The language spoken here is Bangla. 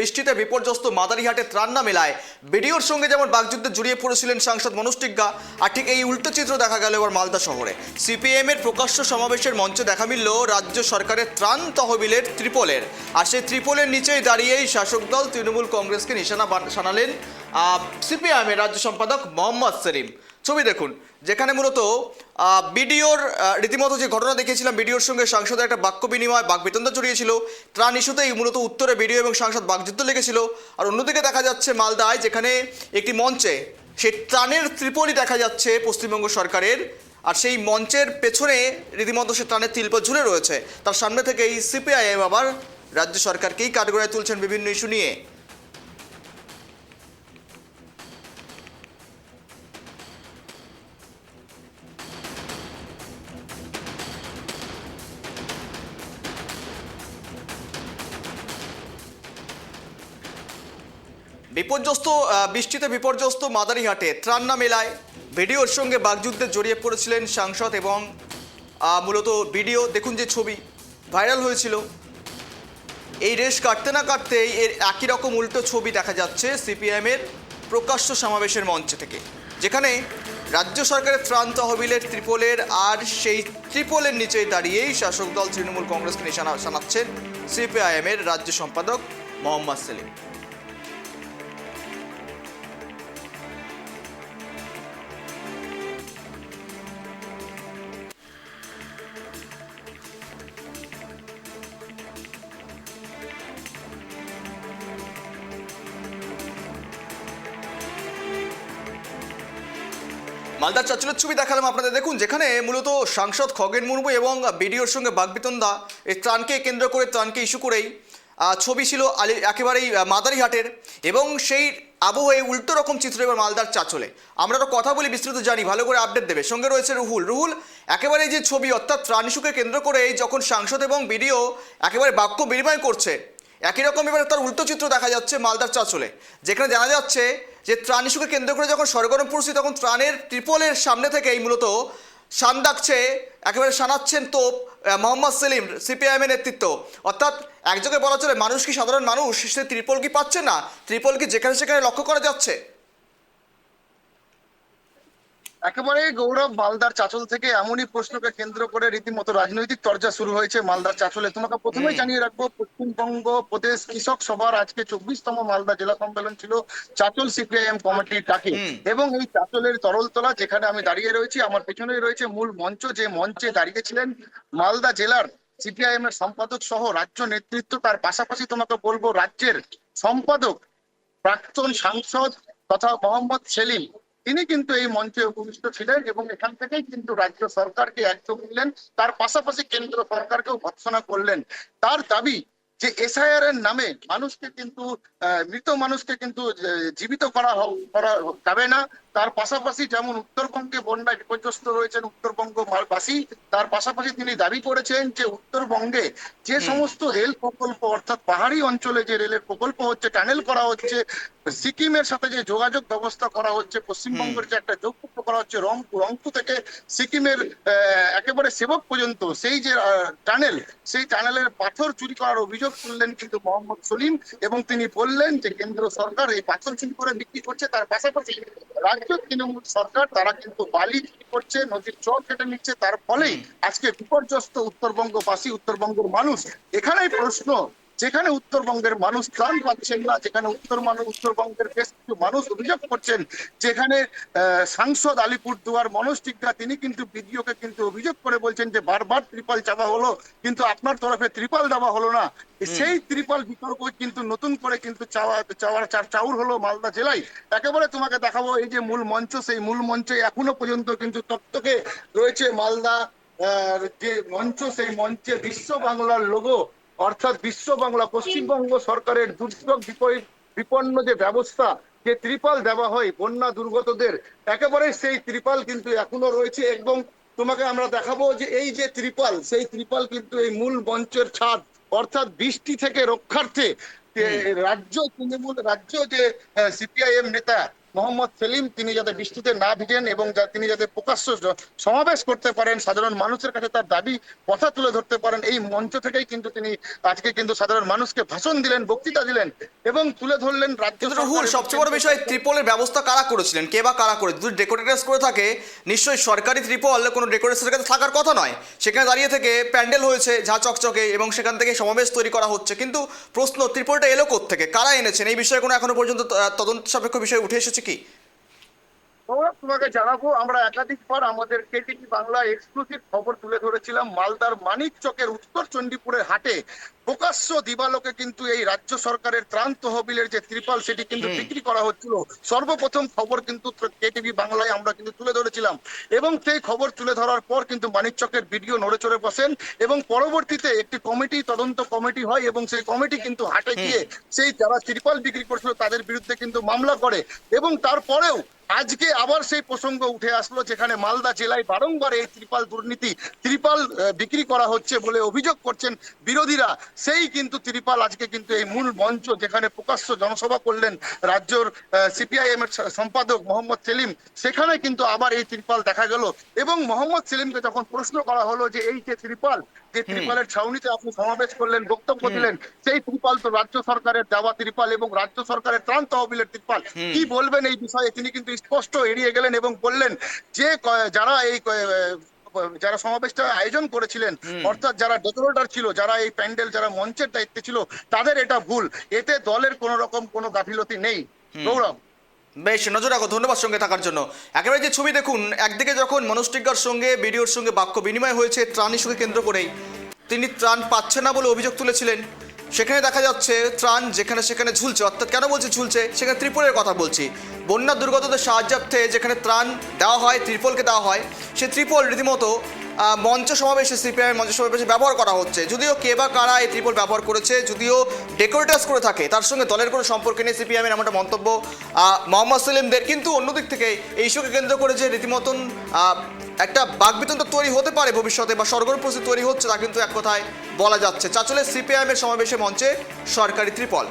বৃষ্টিতে বিপর্যস্ত মাদারিহাটে ত্রাণ না মেলায়। বিডিওর সঙ্গে যেমন বাগযুদ্ধে জড়িয়ে পড়েছিলেন সাংসদ মনোজ টিগ্গা, আর ঠিক এই উল্টো চিত্র দেখা গেল এবার মালদা শহরে। সিপিএম এর প্রকাশ্য সমাবেশের মঞ্চে দেখা মিলল রাজ্য সরকারের ত্রাণ তহবিলের ত্রিপলের। আর সেই ত্রিপলের নিচেই দাঁড়িয়েই শাসক দল, তৃণমূল কংগ্রেসকে নিশানা বান- শানালেন সিপিআইএম রাজ্য সম্পাদক মোহাম্মদ সেলিম। ছবি দেখুন, যেখানে মূলত বিডিওর রীতিমতো যে ঘটনা দেখিয়েছিলাম, বিডিওর সঙ্গে সাংসদের একটা বাক্য বিনিময় বাকবিতন্দা জড়িয়েছিল ত্রাণ ইস্যুতেই মূলত উত্তরে বিডিও এবং সাংসদ বাকযুদ্ধ লেগেছিল। আর অন্যদিকে দেখা যাচ্ছে মালদায়, যেখানে একটি মঞ্চে, সেই ত্রাণের ত্রিপলই দেখা যাচ্ছে পশ্চিমবঙ্গ সরকারের। আর সেই মঞ্চের পেছনে রীতিমতো সে ত্রাণের তিলপল ঝুলে রয়েছে। তার সামনে থেকেই সিপিআইএম আবার রাজ্য সরকারকেই কাঠগড়ায় তুলছেন বিভিন্ন ইস্যু নিয়ে। বিপর্যস্ত বৃষ্টিতে বিপর্যস্ত মাদারিহাটে ত্রাণ না মেলায় ভিডিওর সঙ্গে বাগযুদ্ধে জড়িয়ে পড়েছিলেন সাংসদ এবং মূলত ভিডিও দেখুন যে ছবি ভাইরাল হয়েছিল। এই রেশ কাটতে না কাটতেই এর একই রকম উল্টো ছবি দেখা যাচ্ছে সিপিএমের প্রকাশ্য সমাবেশের মঞ্চ থেকে, যেখানে রাজ্য সরকারের ত্রাণ তহবিলের ত্রিপলের আর সেই ত্রিপলের নিচেই দাঁড়িয়েই শাসক দল তৃণমূল কংগ্রেসকে নিশানা শানাচ্ছেন সিপিআইএমের রাজ্য সম্পাদক মোহাম্মদ সেলিম। মালদার চাচলের ছবি দেখালাম আপনাদের। দেখুন, যেখানে মূলত সাংসদ খগেন মুর্মু এবং বিডিওর সঙ্গে বাগবিতন্দা এই ত্রাণকে কেন্দ্র করে ত্রাণকে ইস্যু করেই ছবি ছিল আলি, একেবারেই মাদারিহাটের এবং সেই আবহে উল্টো রকম চিত্র এবার মালদার চাচলে। আমরা তো কথা বলি, বিস্তৃত জানি, ভালো করে আপডেট দেবে। সঙ্গে রয়েছে রুহুল। রুহুল একেবারে যে ছবি, অর্থাৎ ত্রাণ ইস্যুকে কেন্দ্র করে যখন সাংসদ এবং বিডিও একেবারে বাক্য বিনিময় করছে একই রকম এবার তার উল্টো চিত্র দেখা যাচ্ছে মালদার চাঁচলে। যেখানে জানা যাচ্ছে যে ত্রাণ ইস্যুকে কেন্দ্র করে যখন সরগরম পড়ছে তখন ত্রাণের ত্রিপলের সামনে থেকেই মূলত সান ডাকছে, একেবারে সানাচ্ছেন তোপ মোহাম্মদ সেলিম, সিপিআইএমের নেতৃত্ব। অর্থাৎ একযোগে বলা চলে, মানুষ কি সাধারণ মানুষ? সে ত্রিপল কি পাচ্ছে না? ত্রিপল কি যেখানে সেখানে লক্ষ্য করা যাচ্ছে? একেবারে গৌরব মালদার চাচল থেকে এমনই প্রশ্নকে কেন্দ্র করে রীতিমতো রাজনৈতিক চর্চা শুরু হয়েছে মালদার চাচলে। তোমাকে প্রথমেই জানিয়ে রাখব পশ্চিমবঙ্গ প্রদেশ কৃষক সভার আজকে চব্বিশতম মালদা জেলা সম্মেলন ছিল চাচল সিপিআইএম কমিটির ডাকে। এবং এই চাচলের তরলতলা যেখানে আমি দাঁড়িয়ে রয়েছি আমার পেছনেই রয়েছে মূল মঞ্চ যে মঞ্চে দাঁড়িয়েছিলেন মালদা জেলার সিপিআইএম এর সম্পাদক সহ রাজ্য নেতৃত্ব। তার পাশাপাশি তোমাকে বলব রাজ্যের সম্পাদক প্রাক্তন সাংসদ তথা মোহাম্মদ সেলিম। তিনি কিন্তু এই মঞ্চে উপবিষ্ট ছিলেন এবং এখান থেকেই কিন্তু রাজ্য সরকারকে একযোগ নিলেন। তার পাশাপাশি কেন্দ্র সরকারকেও ভৎসনা করলেন। তার দাবি যে এসআইআর এর নামে মানুষকে কিন্তু মৃত মানুষকে কিন্তু জীবিত করা করা যাবে না। তার পাশাপাশি যেমন উত্তরবঙ্গে বন্যায় বিপর্যস্ত রয়েছেন উত্তরবঙ্গ বাসী তার পাশাপাশি তিনি দাবি করেছেন যে উত্তরবঙ্গে যে সমস্ত রেল প্রকল্প অর্থাৎ পাহাড়ি অঞ্চলে যে রেলের প্রকল্প হচ্ছে টানেল করা হচ্ছে সিকিমের সাথে যে যোগাযোগ ব্যবস্থা করা হচ্ছে পশ্চিমবঙ্গের যে একটা যোগযুক্ত করা হচ্ছে রংপুর রংপুর থেকে সিকিমের আহ, একেবারে সেবক পর্যন্ত সেই যে টানেল সেই টানেলের পাথর চুরি করার অভিযোগ তুললেন কিন্তু মোহাম্মদ সলিম এবং তিনি বললেন যে কেন্দ্র সরকার এই পাথর চুরি করে বিক্রি করছে তার পাশাপাশি রাজ্য তৃণমূল সরকার, তারা কিন্তু বালি করছে নদীর চর কেটে নিচ্ছে। তার ফলেই আজকে বিপর্যস্ত উত্তরবঙ্গবাসী, উত্তরবঙ্গের মানুষ এখানেই প্রশ্ন যেখানে উত্তরবঙ্গের মানুষ ত্রাণ পাচ্ছেন না যেখানে উত্তর মানুষ উত্তরবঙ্গের বেশ কিছু মানুষ অভিযোগ করছেন যেখানে সাংসদ আলিপুর দুয়ার মনোজ টিগ্গা তিনি কিন্তু বিডিওকে কিন্তু অভিযোগ করে বলছেন যে বারবার ত্রিপাল চাওয়া হলো কিন্তু আপনার তরফে ত্রিপাল দেওয়া হলো না। সেই ত্রিপাল বিতর্ক কিন্তু নতুন করে কিন্তু চাওয়া চাওয়ার চার চাউর হলো মালদা জেলায়। একেবারে তোমাকে দেখাবো এই যে মূল মঞ্চ সেই মূল মঞ্চে এখনও পর্যন্ত কিন্তু তত্ত্বকে রয়েছে মালদা যে মঞ্চ সেই মঞ্চে বিশ্ব বাংলার লোগো অর্থাৎ বিশ্ব বাংলা পশ্চিমবঙ্গ সরকারের দুর্যোগ বিপন্ন যে ব্যবস্থা যে ত্রিপাল দেওয়া হয় বন্যা দুর্গতদের একেবারে সেই ত্রিপাল কিন্তু এখনও রয়েছে এবং তোমাকে আমরা দেখাবো যে এই যে ত্রিপাল সেই ত্রিপাল কিন্তু এই মূল মঞ্চের ছাদ অর্থাৎ বৃষ্টি থেকে রক্ষার্থে রাজ্য তৃণমূল রাজ্য যে সিপিআইএম নেতা মোহাম্মদ সেলিম, তিনি যাতে বৃষ্টিতে না ভিজেন এবং তিনি যাতে প্রকাশ্য সমাবেশ করতে পারেন, সাধারণ মানুষের কাছে তার দাবি, কথা তুলে ধরতে পারেন, এই মঞ্চ থেকেই কিন্তু তিনি আজকে কিন্তু সাধারণ মানুষকে ভাষণ দিলেন, বক্তৃতা দিলেন। এবং তুলে ধরলেন রাজ্য রাহুল সবচেয়ে বড় বিষয় ত্রিপলের ব্যবস্থা কারা করেছিলেন? কে বা কারা করে যদি ডেকোরেটার্স করে থাকে নিশ্চয়ই সরকারি ত্রিপল কোনো ডেকোরেটার্সের কাছে থাকার কথা নয়। সেখানে দাঁড়িয়ে থেকে প্যান্ডেল হয়েছে ঝা চকচকে এবং সেখান থেকে সমাবেশ তৈরি করা হচ্ছে। কিন্তু প্রশ্ন ত্রিপলটা এলো থেকে কারা এনেছেন? এই বিষয়ে কোনো এখনও পর্যন্ত তদন্ত সাপেক্ষ বিষয় উঠে এসেছে কি? সৌরভ তোমাকে জানাব আমরা একাধিকবার আমাদের কেটিভি বাংলা এক্সক্লুসিভ খবর তুলে ধরেছিলাম মালদার মানিক চকের উত্তর চণ্ডীপুরের হাটে। প্রকাশ্য দিবালোকে কিন্তু এই রাজ্য সরকারের ত্রাণ তহবিলের যে ত্রিপাল সেটি কিন্তু বিক্রি করা হচ্ছিল। সর্বপ্রথম খবর কিন্তু কেটিভি বাংলায় আমরা কিন্তু তুলে ধরেছিলাম। এবং সেই খবর তুলে ধরার পর কিন্তু মানিক চকের ভিডিও নড়ে চড়ে বসেন এবং পরবর্তীতে একটি কমিটি তদন্ত কমিটি হয় এবং সেই কমিটি কিন্তু হাটে গিয়ে সেই যারা ত্রিপাল বিক্রি করছিল তাদের বিরুদ্ধে কিন্তু মামলা করে এবং তারপরেও আজকে আবার সেই প্রসঙ্গ উঠে আসলো যেখানে মালদা জেলায় বারংবার এই ত্রিপাল দুর্নীতি ত্রিপাল বিক্রি করা হচ্ছে বলে অভিযোগ করছেন বিরোধীরা। সেই কিন্তু ত্রিপাল আজকে কিন্তু এই মূল মঞ্চ যেখানে প্রকাশ্য জনসভা করলেন রাজ্যর সিপিআইএম এর সম্পাদক মোহাম্মদ সেলিম সেখানে কিন্তু আবার এই ত্রিপাল দেখা গেল। এবং মোহাম্মদ সেলিমকে যখন প্রশ্ন করা হলো যে এই যে ত্রিপাল যে ত্রিপালের ছাউনিতে আপনি সমাবেশ করলেন বক্তব্য দিলেন সেই ত্রিপাল তো রাজ্য সরকারের দেওয়া ত্রিপাল এবং রাজ্য সরকারের ত্রাণ তহবিলের ত্রিপাল। কি বলবেন এই বিষয়ে? তিনি কিন্তু স্পষ্ট এড়িয়ে গেলেন এবং বললেন যে যারা এই যারা সমাবেশটা আয়োজন করেছিলেন অর্থাৎ যারা ডেকোরেটর ছিল যারা এই প্যান্ডেল যারা মঞ্চের দায়িত্বে ছিল তাদের এটা ভুল। এতে দলের কোন রকম কোনো গাফিলতি নেই। গৌরব। বেশ নজর রাখো ধন্যবাদ সঙ্গে থাকার জন্য। একেবারে যে ছবি দেখুন একদিকে যখন মনোস্টিকার সঙ্গে বিডিওর সঙ্গে বাক্য বিনিময় হয়েছে ত্রাণ ইস্যুকে কেন্দ্র করেই তিনি ত্রাণ পাচ্ছেন না বলে অভিযোগ তুলেছিলেন। সেখানে দেখা যাচ্ছে ত্রাণ যেখানে সেখানে ঝুলছে, অর্থাৎ কেন বলছি ঝুলছে? সেখানে ত্রিপলের কথা বলছি। বন্যা দুর্গতদের সাহায্যার্থে যেখানে ত্রাণ দেওয়া হয়, ত্রিপলকে দেওয়া হয়, সে ত্রিপল রীতিমতো মঞ্চ সমাবেশে সিপিআই মঞ্চ সমাবেশে ব্যবহার করা হচ্ছে। যদিও কে বা কারা এই ত্রিপল ব্যবহার করেছে, যদিও ডেকোরেটার্স করে থাকে, তার সঙ্গে দলের কোনো সম্পর্ক নেই, সিপিআইএমের এমনটা মন্তব্য মোহাম্মদ সেলিমদের। কিন্তু অন্যদিক থেকে এই ইস্যুকে কেন্দ্র করে যে রীতিমতন একটা বাগবিতন্ত তৈরি হতে পারে ভবিষ্যতে বা সরগর পরিস্থিতি তৈরি হচ্ছে তা কিন্তু এক কথায় বলা যাচ্ছে। চাচলে সিপিআইএমের সমাবেশে মঞ্চে সরকারি ত্রিপল।